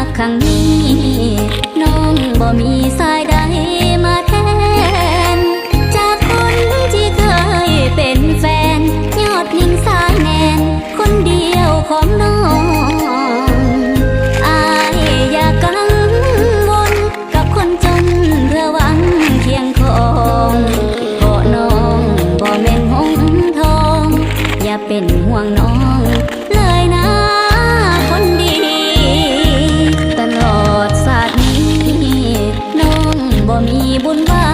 ากครั้งนี้ น้องบ่มีสายใดมาแทน จากคนที่เคยเป็นแฟน ยอดนิ่งสายแนน คนเดียวของน้องอาอยากกังวลกับคนจนระวังเคียงคงเพราน้องบ่แมนหงทอง อย่าเป็นห่วงน้อง บุญวา